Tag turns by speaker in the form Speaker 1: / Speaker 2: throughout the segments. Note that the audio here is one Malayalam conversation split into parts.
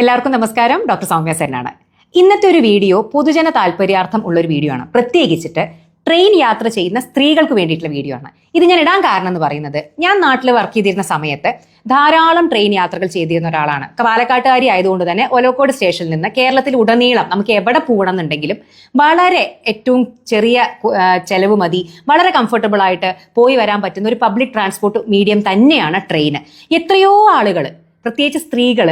Speaker 1: എല്ലാവർക്കും നമസ്കാരം. ഡോക്ടർ സൗമ്യ സെന്നാണ്. ഇന്നത്തെ ഒരു വീഡിയോ പൊതുജന താല്പര്യാർത്ഥം ഉള്ള ഒരു വീഡിയോ ആണ്. പ്രത്യേകിച്ചിട്ട് ട്രെയിൻ യാത്ര ചെയ്യുന്ന സ്ത്രീകൾക്ക് വേണ്ടിയിട്ടുള്ള വീഡിയോ ആണ്. ഇത് ഞാൻ ഇടാൻ കാരണം എന്ന് പറയുന്നത് ഞാൻ നാട്ടിൽ വർക്ക് ചെയ്തിരുന്ന സമയത്ത് ധാരാളം ട്രെയിൻ യാത്രകൾ ചെയ്തിരുന്ന ഒരാളാണ്. പാലക്കാട്ടുകാരി ആയതുകൊണ്ട് തന്നെ ഒലോക്കോട് സ്റ്റേഷനിൽ നിന്ന് കേരളത്തിൽ ഉടനീളം നമുക്ക് എവിടെ പോകണം എന്നുണ്ടെങ്കിലും വളരെ ഏറ്റവും ചെറിയ ചെലവ് മതി. വളരെ കംഫർട്ടബിൾ ആയിട്ട് പോയി വരാൻ പറ്റുന്ന ഒരു പബ്ലിക് ട്രാൻസ്പോർട്ട് മീഡിയം തന്നെയാണ് ട്രെയിൻ എത്രയോ ആളുകൾ പ്രത്യേകിച്ച് സ്ത്രീകൾ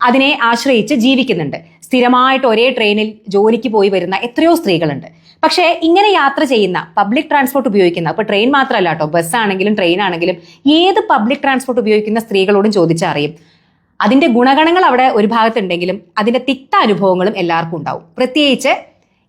Speaker 1: അതിനെ ആശ്രയിച്ച് ജീവിക്കുന്നുണ്ട്. സ്ഥിരമായിട്ട് ഒരേ ട്രെയിനിൽ ജോലിക്ക് പോയി വരുന്ന എത്രയോ സ്ത്രീകളുണ്ട്. പക്ഷേ ഇങ്ങനെ യാത്ര ചെയ്യുന്ന പബ്ലിക് ട്രാൻസ്പോർട്ട് ഉപയോഗിക്കുന്ന അപ്പോൾ ട്രെയിൻ മാത്രമല്ല കേട്ടോ ബസ് ആണെങ്കിലും ട്രെയിൻ ആണെങ്കിലും ഏത് പബ്ലിക് ട്രാൻസ്പോർട്ട് ഉപയോഗിക്കുന്ന സ്ത്രീകളോടും ചോദിച്ചറിയും അതിന്റെ ഗുണഗണങ്ങൾ അവിടെ ഒരു ഭാഗത്തുണ്ടെങ്കിലും അതിന്റെ തിക്ത അനുഭവങ്ങളും എല്ലാവർക്കും ഉണ്ടാവും. പ്രത്യേകിച്ച്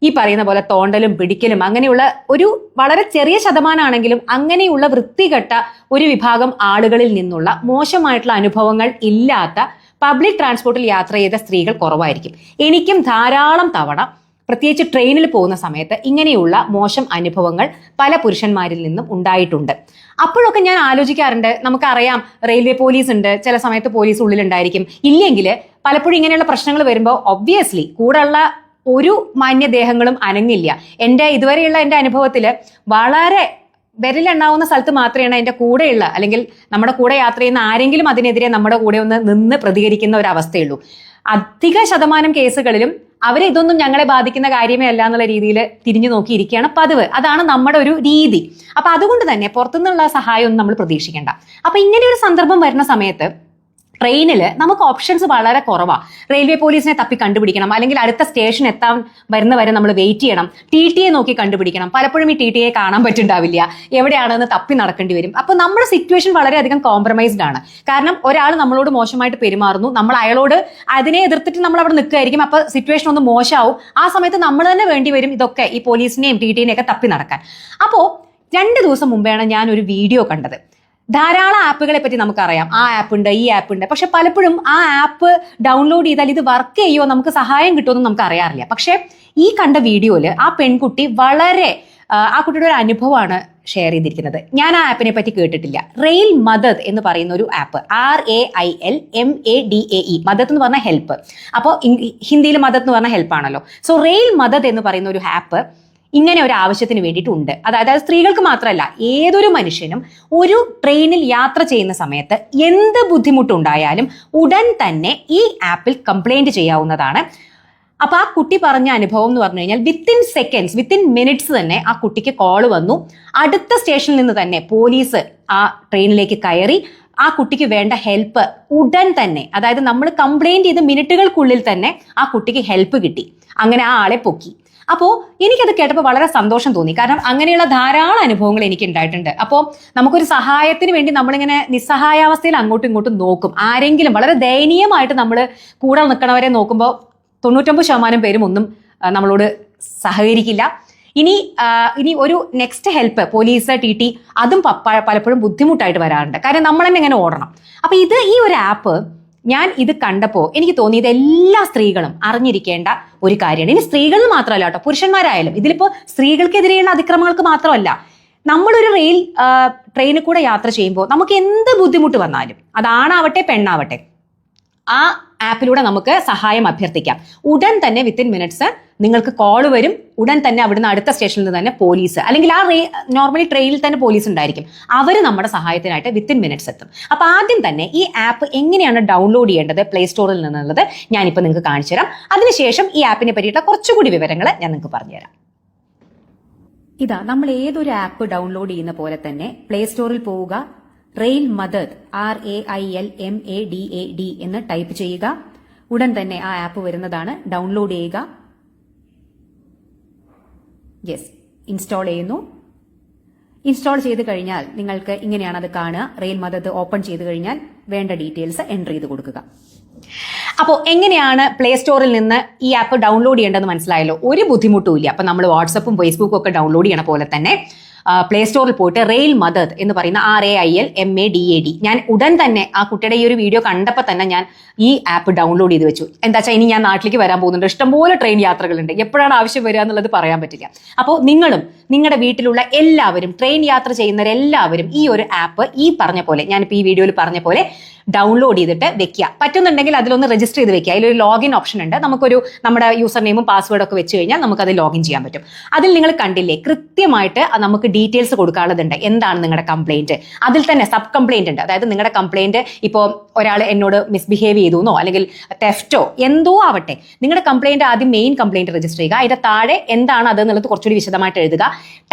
Speaker 1: ഈ പറയുന്ന പോലെ തോണ്ടലും പിടിക്കലും അങ്ങനെയുള്ള ഒരു വളരെ ചെറിയ ശതമാനമാണെങ്കിലും അങ്ങനെയുള്ള വൃത്തികെട്ട ഒരു വിഭാഗം ആളുകളിൽ നിന്നുള്ള മോശമായിട്ടുള്ള അനുഭവങ്ങൾ ഇല്ലാത്ത പബ്ലിക് ട്രാൻസ്പോർട്ടിൽ യാത്ര ചെയ്ത സ്ത്രീകൾ കുറവായിരിക്കും. എനിക്കും ധാരാളം തവണ പ്രത്യേകിച്ച് ട്രെയിനിൽ പോകുന്ന സമയത്ത് ഇങ്ങനെയുള്ള മോശം അനുഭവങ്ങൾ പല പുരുഷന്മാരിൽ നിന്നും ഉണ്ടായിട്ടുണ്ട്. അപ്പോഴൊക്കെ ഞാൻ ആലോചിക്കാറുണ്ട് നമുക്കറിയാം റെയിൽവേ പോലീസ് ഉണ്ട് ചില സമയത്ത് പോലീസ് ഉള്ളിലുണ്ടായിരിക്കും. ഇല്ലെങ്കിൽ പലപ്പോഴും ഇങ്ങനെയുള്ള പ്രശ്നങ്ങൾ വരുമ്പോൾ ഒബ്വിയസ്ലി കൂടെയുള്ള ഒരു മാന്യദേഹങ്ങളും അനങ്ങില്ല. എന്റെ ഇതുവരെയുള്ള എന്റെ അനുഭവത്തിൽ വളരെ വിരലെണ്ണാവുന്ന സ്ഥലത്ത് മാത്രമാണ് അതിന്റെ കൂടെയുള്ള അല്ലെങ്കിൽ നമ്മുടെ കൂടെ യാത്ര ചെയ്യുന്ന ആരെങ്കിലും അതിനെതിരെ നമ്മുടെ കൂടെ ഒന്ന് നിന്ന് പ്രതികരിക്കുന്ന ഒരു അവസ്ഥയുള്ളൂ. അധിക ശതമാനം കേസുകളിലും അവരെ ഇതൊന്നും ഞങ്ങളെ ബാധിക്കുന്ന കാര്യമേ അല്ല എന്നുള്ള രീതിയിൽ തിരിഞ്ഞു നോക്കിയിരിക്കുകയാണ് പതിവ്. അതാണ് നമ്മുടെ ഒരു രീതി. അപ്പൊ അതുകൊണ്ട് തന്നെ പുറത്തുനിന്നുള്ള സഹായമൊന്നും നമ്മൾ പ്രതീക്ഷിക്കേണ്ട. അപ്പൊ ഇങ്ങനെ ഒരു സന്ദർഭം വരുന്ന സമയത്ത് ട്രെയിനിൽ നമുക്ക് ഓപ്ഷൻസ് വളരെ കുറവാണ് റെയിൽവേ പോലീസിനെ തപ്പി കണ്ടുപിടിക്കണം. അല്ലെങ്കിൽ അടുത്ത സ്റ്റേഷൻ എത്താൻ വരുന്ന വരെ നമ്മൾ വെയിറ്റ് ചെയ്യണം. ടി ടി എ നോക്കി കണ്ടുപിടിക്കണം. പലപ്പോഴും ഈ ടി ടി എ കാണാൻ പറ്റുണ്ടാവില്ല. എവിടെയാണെന്ന് തപ്പി നടക്കേണ്ടി വരും. അപ്പോൾ നമ്മുടെ സിറ്റുവേഷൻ വളരെയധികം കോംപ്രമൈസ്ഡ് ആണ്. കാരണം ഒരാൾ നമ്മളോട് മോശമായിട്ട് പെരുമാറുന്നു. നമ്മൾ അയാളോട് അതിനെ എതിർത്തിട്ട് നമ്മൾ അവിടെ നിൽക്കുകയായിരിക്കും അപ്പോൾ സിറ്റുവേഷൻ ഒന്ന് മോശമാവും. ആ സമയത്ത് നമ്മൾ തന്നെ വേണ്ടി വരും ഇതൊക്കെ ഈ പോലീസിനെയും ടി ടി ഒക്കെ തപ്പി നടക്കാൻ. അപ്പോൾ രണ്ട് ദിവസം മുമ്പെയാണ് ഞാൻ ഒരു വീഡിയോ കണ്ടത്. ധാരാളം ആപ്പുകളെ പറ്റി നമുക്കറിയാം. ആ ആപ്പ് ഉണ്ട് ഈ ആപ്പ് ഉണ്ട്. പക്ഷെ പലപ്പോഴും ആ ആപ്പ് ഡൗൺലോഡ് ചെയ്താൽ ഇത് വർക്ക് ചെയ്യുമോ നമുക്ക് സഹായം കിട്ടുമെന്ന് നമുക്ക് അറിയാറില്ല. പക്ഷെ ഈ കണ്ട വീഡിയോയിൽ ആ പെൺകുട്ടി വളരെ ആ, കുട്ടിയുടെ ഒരു അനുഭവമാണ് ഷെയർ ചെയ്തിരിക്കുന്നത്. ഞാൻ ആ ആപ്പിനെ പറ്റി കേട്ടിട്ടില്ല. റെയിൽ മദത് എന്ന് പറയുന്ന ഒരു app R A I L M A D A E Madad എന്ന് പറഞ്ഞ ഹെൽപ്പ് അപ്പോൾ ഹിന്ദിയിൽ മദത് എന്ന് പറഞ്ഞ ഹെൽപ്പ് ആണല്ലോ. സോ റെയിൽ മദത് എന്ന് പറയുന്ന ഒരു ആപ്പ് ഇങ്ങനെ ഒരു ആവശ്യത്തിന് വേണ്ടിയിട്ടുണ്ട്. അതായത് അത് സ്ത്രീകൾക്ക് മാത്രമല്ല ഏതൊരു മനുഷ്യനും ഒരു ട്രെയിനിൽ യാത്ര ചെയ്യുന്ന സമയത്ത് എന്ത് ബുദ്ധിമുട്ടുണ്ടായാലും ഉടൻ തന്നെ ഈ ആപ്പിൽ കംപ്ലൈന്റ് ചെയ്യാവുന്നതാണ്. അപ്പൊ ആ കുട്ടി പറഞ്ഞ അനുഭവം എന്ന് പറഞ്ഞു കഴിഞ്ഞാൽ വിത്തിൻ സെക്കൻഡ്സ് വിത്തിൻ മിനിറ്റ്സ് തന്നെ ആ കുട്ടിക്ക് കോൾ വന്നു. അടുത്ത സ്റ്റേഷനിൽ നിന്ന് തന്നെ പോലീസ് ആ ട്രെയിനിലേക്ക് കയറി ആ കുട്ടിക്ക് വേണ്ട ഹെൽപ്പ് ഉടൻ തന്നെ അതായത് നമ്മൾ കംപ്ലൈന്റ് ചെയ്ത് മിനിറ്റുകൾക്കുള്ളിൽ തന്നെ ആ കുട്ടിക്ക് ഹെൽപ്പ് കിട്ടി. അങ്ങനെ ആ ആളെ പൊക്കി. അപ്പോൾ എനിക്കത് കേട്ടപ്പോൾ വളരെ സന്തോഷം തോന്നി. കാരണം അങ്ങനെയുള്ള ധാരാളം അനുഭവങ്ങൾ എനിക്ക് ഉണ്ടായിട്ടുണ്ട് അപ്പോൾ നമുക്കൊരു സഹായത്തിന് വേണ്ടി നമ്മളിങ്ങനെ നിസ്സഹായാവസ്ഥയിൽ അങ്ങോട്ടും ഇങ്ങോട്ടും നോക്കും. ആരെങ്കിലും വളരെ ദയനീയമായിട്ട് നമ്മൾ കൂടെ നിൽക്കണവരെ നോക്കുമ്പോൾ തൊണ്ണൂറ്റൊമ്പത് ശതമാനം പേരും ഒന്നും നമ്മളോട് സഹകരിക്കില്ല. ഇനി ഇനി ഒരു next help police T T അതും പലപ്പോഴും ബുദ്ധിമുട്ടായിട്ട് വരാറുണ്ട്. കാരണം നമ്മൾ തന്നെ ഇങ്ങനെ ഓടണം. അപ്പൊ ഇത് ഈ ഒരു ആപ്പ് ഞാൻ ഇത് കണ്ടപ്പോൾ എനിക്ക് തോന്നിയത് എല്ലാ സ്ത്രീകളും അറിഞ്ഞിരിക്കേണ്ട ഒരു കാര്യമാണ്. ഇനി സ്ത്രീകൾ മാത്രമല്ല കേട്ടോ പുരുഷന്മാരായാലും. ഇതിലിപ്പോ സ്ത്രീകൾക്കെതിരെയുള്ള അതിക്രമങ്ങൾക്ക് മാത്രമല്ല. നമ്മളൊരു റെയിൽ ട്രെയിനിൽ കൂടെ യാത്ര ചെയ്യുമ്പോൾ നമുക്ക് എന്ത് ബുദ്ധിമുട്ട് വന്നാലും അതാണാവട്ടെ പെണ്ണാവട്ടെ ആ ആപ്പിലൂടെ നമുക്ക് സഹായം അഭ്യർത്ഥിക്കാം. ഉടൻ തന്നെ വിത്തിൻ മിനിറ്റ്സ് നിങ്ങൾക്ക് കോൾ വരും. ഉടൻ തന്നെ അവിടുന്ന് അടുത്ത സ്റ്റേഷനിൽ നിന്ന് തന്നെ പോലീസ് അല്ലെങ്കിൽ ആ നോർമലി ട്രെയിനിൽ തന്നെ പോലീസ് ഉണ്ടായിരിക്കും. അവർ നമ്മുടെ സഹായത്തിനായിട്ട് വിത്തിൻ മിനിറ്റ്സ് എത്തും. അപ്പോൾ ആദ്യം തന്നെ ഈ ആപ്പ് എങ്ങനെയാണ് ഡൗൺലോഡ് ചെയ്യേണ്ടത്? പ്ലേ സ്റ്റോറിൽ നിന്നുള്ളത് ഞാനിപ്പോൾ നിങ്ങൾക്ക് കാണിച്ചു തരാം. അതിനുശേഷം ഈ ആപ്പിനെ പറ്റിയിട്ടുള്ള കുറച്ചുകൂടി വിവരങ്ങൾ ഞാൻ നിങ്ങൾക്ക് പറഞ്ഞുതരാം ഇതാ നമ്മൾ ഏതൊരു ആപ്പ് ഡൗൺലോഡ് ചെയ്യുന്ന പോലെ തന്നെ പ്ലേ സ്റ്റോറിൽ പോവുക rail Madad R A I L M A D A D എന്ന് ടൈപ്പ് ചെയ്യുക. ഉടൻ തന്നെ ആ ആപ്പ് വരുന്നതാണ്. ഡൗൺലോഡ് ചെയ്യുക. യെസ് ഇൻസ്റ്റാൾ ചെയ്യുന്നു. ഇൻസ്റ്റാൾ ചെയ്ത് കഴിഞ്ഞാൽ നിങ്ങൾക്ക് ഇങ്ങനെയാണ് അത് കാണുക. റെയിൽ മദത് ഓപ്പൺ ചെയ്ത് കഴിഞ്ഞാൽ വേണ്ട ഡീറ്റെയിൽസ് എൻട്രി ചെയ്ത് കൊടുക്കുക. അപ്പോൾ എങ്ങനെയാണ് പ്ലേ സ്റ്റോറിൽ നിന്ന് ഈ ആപ്പ് ഡൗൺലോഡ് ചെയ്യേണ്ടതെന്ന് മനസ്സിലായല്ലോ? ഒരു ബുദ്ധിമുട്ടും ഇല്ല. അപ്പൊ നമ്മൾ വാട്സപ്പും ഫേസ്ബുക്കും ഒക്കെ ഡൗൺലോഡ് ചെയ്യണ പോലെ തന്നെ പ്ലേ സ്റ്റോറിൽ പോയിട്ട് റെയിൽ മദത് എന്ന് പറയുന്ന R A I L M A D A D ഞാൻ ഉടൻ തന്നെ ആ കുട്ടിയുടെ ഈ ഒരു വീഡിയോ കണ്ടപ്പോൾ തന്നെ ഞാൻ ഈ ആപ്പ് ഡൗൺലോഡ് ചെയ്ത് വെച്ചു. എന്താ വെച്ചാൽ ഇനി ഞാൻ നാട്ടിലേക്ക് വരാൻ പോകുന്നുണ്ട്. ഇഷ്ടംപോലെ ട്രെയിൻ യാത്രകളുണ്ട്. എപ്പോഴാണ് ആവശ്യം വരിക എന്നുള്ളത് പറയാൻ പറ്റില്ല. അപ്പോൾ നിങ്ങളും നിങ്ങളുടെ വീട്ടിലുള്ള എല്ലാവരും ട്രെയിൻ യാത്ര ചെയ്യുന്നവരെല്ലാവരും ഈ ഒരു ആപ്പ് ഈ പറഞ്ഞ പോലെ ഞാനിപ്പോൾ ഈ വീഡിയോയിൽ പറഞ്ഞ പോലെ ഡൗൺലോഡ് ചെയ്തിട്ട് വെക്കുക. പറ്റുന്നുണ്ടെങ്കിൽ അതിലൊന്ന് രജിസ്റ്റർ ചെയ്ത് വെക്കുക. അതിലൊരു ലോഗിൻ ഓപ്ഷൻ ഉണ്ട്. നമുക്കൊരു നമ്മുടെ യൂസർ നെയിമും പാസ്വേഡും ഒക്കെ വെച്ച് കഴിഞ്ഞാൽ നമുക്ക് നമുക്കത് ലോഗിൻ ചെയ്യാൻ പറ്റും. അതിൽ നിങ്ങൾ കണ്ടില്ലേ കൃത്യമായിട്ട് നമുക്ക് ഡീറ്റെയിൽസ് കൊടുക്കാനുള്ളതുണ്ട്. എന്താണ് നിങ്ങളുടെ കംപ്ലൈന്റ് അതിൽ തന്നെ സബ് കംപ്ലൈന്റ് ഉണ്ട്. അതായത് നിങ്ങളുടെ കംപ്ലൈന്റ് ഇപ്പോൾ ഒരാൾ എന്നോട് മിസ്ബിഹേവ് ചെയ്തു എന്നോ അല്ലെങ്കിൽ തെഫ്റ്റോ എന്തോ ആവട്ടെ നിങ്ങളുടെ കംപ്ലൈന്റ് ആദ്യം മെയിൻ കംപ്ലൈന്റ് രജിസ്റ്റർ ചെയ്യുക. അതിന്റെ താഴെ എന്താണ് അത് എന്നുള്ളത് കുറച്ചുകൂടി വിശദമായിട്ട് എഴുതുക.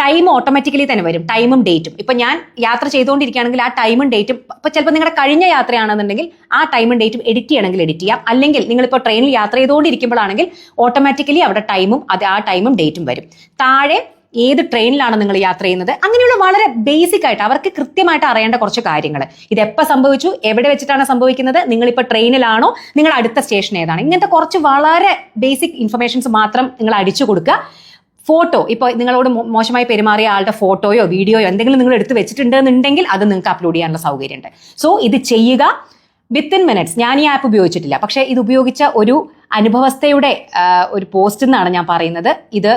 Speaker 1: ടൈം ഓട്ടോമാറ്റിക്കലി തന്നെ വരും. ടൈമും ഡേറ്റും ഇപ്പൊ ഞാൻ യാത്ര ചെയ്തുകൊണ്ടിരിക്കുകയാണെങ്കിൽ ആ ടൈമും ഡേറ്റും ഇപ്പൊ ചിലപ്പോൾ നിങ്ങളുടെ കഴിഞ്ഞ യാത്രയാണെന്നുണ്ടെങ്കിൽ ആ ടൈമും ഡേറ്റും എഡിറ്റ് ചെയ്യണമെങ്കിൽ എഡിറ്റ് ചെയ്യാം. അല്ലെങ്കിൽ നിങ്ങളിപ്പോൾ ട്രെയിനിൽ യാത്ര ചെയ്തുകൊണ്ടിരിക്കുമ്പോഴാണെങ്കിൽ ഓട്ടോമാറ്റിക്കലി അവിടെ ടൈമും അത് ആ ടൈമും ഡേറ്റും വരും. താഴെ ഏത് ട്രെയിനിലാണ് നിങ്ങൾ യാത്ര ചെയ്യുന്നത്? അങ്ങനെയുള്ള വളരെ ബേസിക് ആയിട്ട് അവർക്ക് കൃത്യമായിട്ട് അറിയേണ്ട കുറച്ച് കാര്യങ്ങൾ ഇത് എപ്പോൾ സംഭവിച്ചു? എവിടെ വെച്ചിട്ടാണ് സംഭവിക്കുന്നത്? നിങ്ങളിപ്പോൾ ട്രെയിനിലാണോ നിങ്ങൾ അടുത്ത സ്റ്റേഷൻ ഏതാണ്? ഇങ്ങനത്തെ കുറച്ച് വളരെ ബേസിക് ഇൻഫർമേഷൻസ് മാത്രം നിങ്ങൾ അടിച്ചു കൊടുക്കുക. ഫോട്ടോ ഇപ്പോൾ നിങ്ങളോട് മോശമായി പെരുമാറിയ ആളുടെ ഫോട്ടോയോ വീഡിയോയോ എന്തെങ്കിലും നിങ്ങൾ എടുത്ത് വെച്ചിട്ടുണ്ടെന്നുണ്ടെങ്കിൽ അത് നിങ്ങൾക്ക് അപ്ലോഡ് ചെയ്യാനുള്ള സൗകര്യമുണ്ട്. സോ ഇത് ചെയ്യുക വിത്തിൻ മിനിറ്റ്സ് ഞാൻ ഈ ആപ്പ് ഉപയോഗിച്ചിട്ടില്ല. പക്ഷേ ഇത് ഉപയോഗിച്ച ഒരു അനുഭവസ്ഥയുടെ ഒരു പോസ്റ്റ് എന്നാണ് ഞാൻ പറയുന്നത്. ഇത്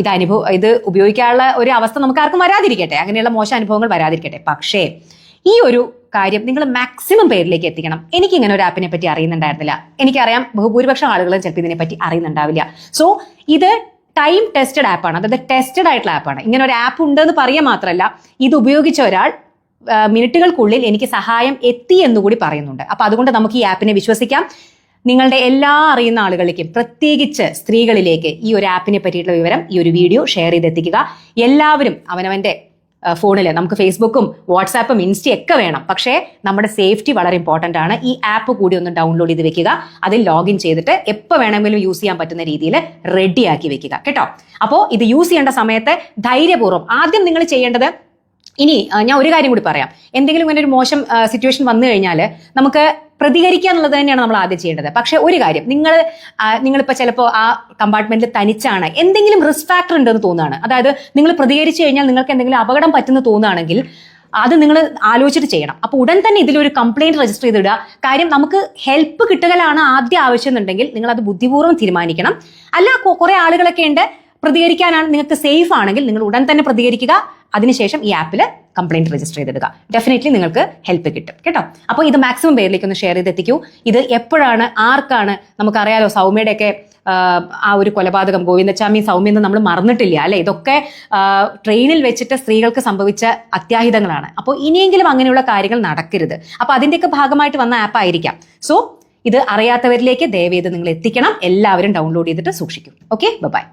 Speaker 1: ഇത് അനുഭവ ഇത് ഉപയോഗിക്കാനുള്ള ഒരു അവസ്ഥ നമുക്ക് ആർക്കും വരാതിരിക്കട്ടെ. അങ്ങനെയുള്ള മോശം അനുഭവങ്ങൾ വരാതിരിക്കട്ടെ. പക്ഷേ ഈ ഒരു കാര്യം നിങ്ങൾ മാക്സിമം പേരിലേക്ക് എത്തിക്കണം. എനിക്ക് ഇങ്ങനെ ഒരു ആപ്പിനെ പറ്റി അറിയുന്നുണ്ടായിരുന്നില്ല. എനിക്കറിയാം ബഹുഭൂരിപക്ഷം ആളുകളും ചിലപ്പോൾ ഇതിനെ പറ്റി അറിയുന്നുണ്ടാവില്ല. സോ ഇത് ടൈം ടെസ്റ്റഡ് ആപ്പാണ്. അതായത് ടെസ്റ്റഡ് ആയിട്ടുള്ള ആപ്പാണ്. ഇങ്ങനെ ഒരു ആപ്പ് ഉണ്ടെന്ന് പറയുക മാത്രമല്ല ഇത് ഉപയോഗിച്ച ഒരാൾ മിനിറ്റുകൾക്കുള്ളിൽ എനിക്ക് സഹായം എത്തി എന്നുകൂടി പറയുന്നുണ്ട്. അപ്പൊ അതുകൊണ്ട് നമുക്ക് ഈ ആപ്പിനെ വിശ്വസിക്കാം. നിങ്ങളുടെ എല്ലാ അറിയുന്ന ആളുകളിലേക്കും പ്രത്യേകിച്ച് സ്ത്രീകളിലേക്ക് ഈ ഒരു ആപ്പിനെ പറ്റിയിട്ടുള്ള വിവരം ഈ ഒരു വീഡിയോ ഷെയർ ചെയ്തെത്തിക്കുക. എല്ലാവരും അവനവന്റെ ഫോണിൽ നമുക്ക് ഫേസ്ബുക്കും വാട്സാപ്പും ഇൻസ്റ്റയും ഒക്കെ വേണം. പക്ഷേ നമ്മുടെ സേഫ്റ്റി വളരെ ഇമ്പോർട്ടന്റ് ആണ്. ഈ ആപ്പ് കൂടി ഒന്ന് ഡൗൺലോഡ് ചെയ്ത് വെക്കുക. അതിൽ ലോഗിൻ ചെയ്തിട്ട് എപ്പോൾ വേണമെങ്കിലും യൂസ് ചെയ്യാൻ പറ്റുന്ന രീതിയിൽ റെഡിയാക്കി വെക്കുക. കേട്ടോ? അപ്പോൾ ഇത് യൂസ് ചെയ്യേണ്ട സമയത്ത് ധൈര്യപൂർവം ആദ്യം നിങ്ങൾ ചെയ്യേണ്ടത് ഇനി ഞാൻ ഒരു കാര്യം കൂടി പറയാം. എന്തെങ്കിലും ഇങ്ങനെ ഒരു മോശം സിറ്റുവേഷൻ വന്നു കഴിഞ്ഞാൽ നമുക്ക് പ്രതികരിക്കുക എന്നുള്ളത് തന്നെയാണ് നമ്മൾ ആദ്യം ചെയ്യേണ്ടത്. പക്ഷേ ഒരു കാര്യം. നിങ്ങൾ നിങ്ങളിപ്പോൾ ചിലപ്പോൾ ആ കമ്പാർട്ട്മെന്റിൽ തനിച്ചാണ്. എന്തെങ്കിലും റിസ്ക് ഫാക്ടർ ഉണ്ടെന്ന് തോന്നുകയാണ്. അതായത് നിങ്ങൾ പ്രതികരിച്ചു കഴിഞ്ഞാൽ നിങ്ങൾക്ക് എന്തെങ്കിലും അപകടം പറ്റുന്ന തോന്നുകയാണെങ്കിൽ അത് നിങ്ങൾ ആലോചിച്ചിട്ട് ചെയ്യണം. അപ്പോൾ ഉടൻ തന്നെ ഇതിലൊരു കംപ്ലൈന്റ് രജിസ്റ്റർ ചെയ്തിടുക. കാര്യം നമുക്ക് ഹെൽപ്പ് കിട്ടുകയാണ് ആദ്യം ആവശ്യം എന്നുണ്ടെങ്കിൽ നിങ്ങൾ അത് ബുദ്ധിപൂർവം തീരുമാനിക്കണം. അല്ല കുറെ ആളുകളൊക്കെ ഉണ്ട്. പ്രതികരിക്കാനാണ് നിങ്ങൾക്ക് സേഫ് ആണെങ്കിൽ നിങ്ങൾ ഉടൻ തന്നെ പ്രതികരിക്കുക. അതിനുശേഷം ഈ ആപ്പിൽ കംപ്ലൈന്റ് രജിസ്റ്റർ ചെയ്തെടുക്കുക. ഡെഫിനറ്റ്ലി നിങ്ങൾക്ക് ഹെൽപ്പ് കിട്ടും കേട്ടോ? അപ്പോൾ ഇത് മാക്സിമം പേരിലേക്ക് ഒന്ന് ഷെയർ ചെയ്തെത്തിക്കൂ. ഇത് എപ്പോഴാണ് ആർക്കാണ് നമുക്കറിയാലോ സൗമ്യയുടെയൊക്കെ ആ ഒരു കൊലപാതകം ഗോവിന്ദച്ചാമി സൗമ്യ എന്ന് നമ്മൾ മറന്നിട്ടില്ല അല്ലെ? ഇതൊക്കെ ട്രെയിനിൽ വെച്ചിട്ട് സ്ത്രീകൾക്ക് സംഭവിച്ച അത്യാഹിതങ്ങളാണ്. അപ്പോൾ ഇനിയെങ്കിലും അങ്ങനെയുള്ള കാര്യങ്ങൾ നടക്കരുത്. അപ്പോൾ അതിന്റെയൊക്കെ ഭാഗമായിട്ട് വന്ന ആപ്പ് ആയിരിക്കാം. സോ ഇത് അറിയാത്തവരിലേക്ക് ദയവേത് നിങ്ങൾ എത്തിക്കണം എല്ലാവരും ഡൗൺലോഡ് ചെയ്തിട്ട് സൂക്ഷിക്കും. Okay bye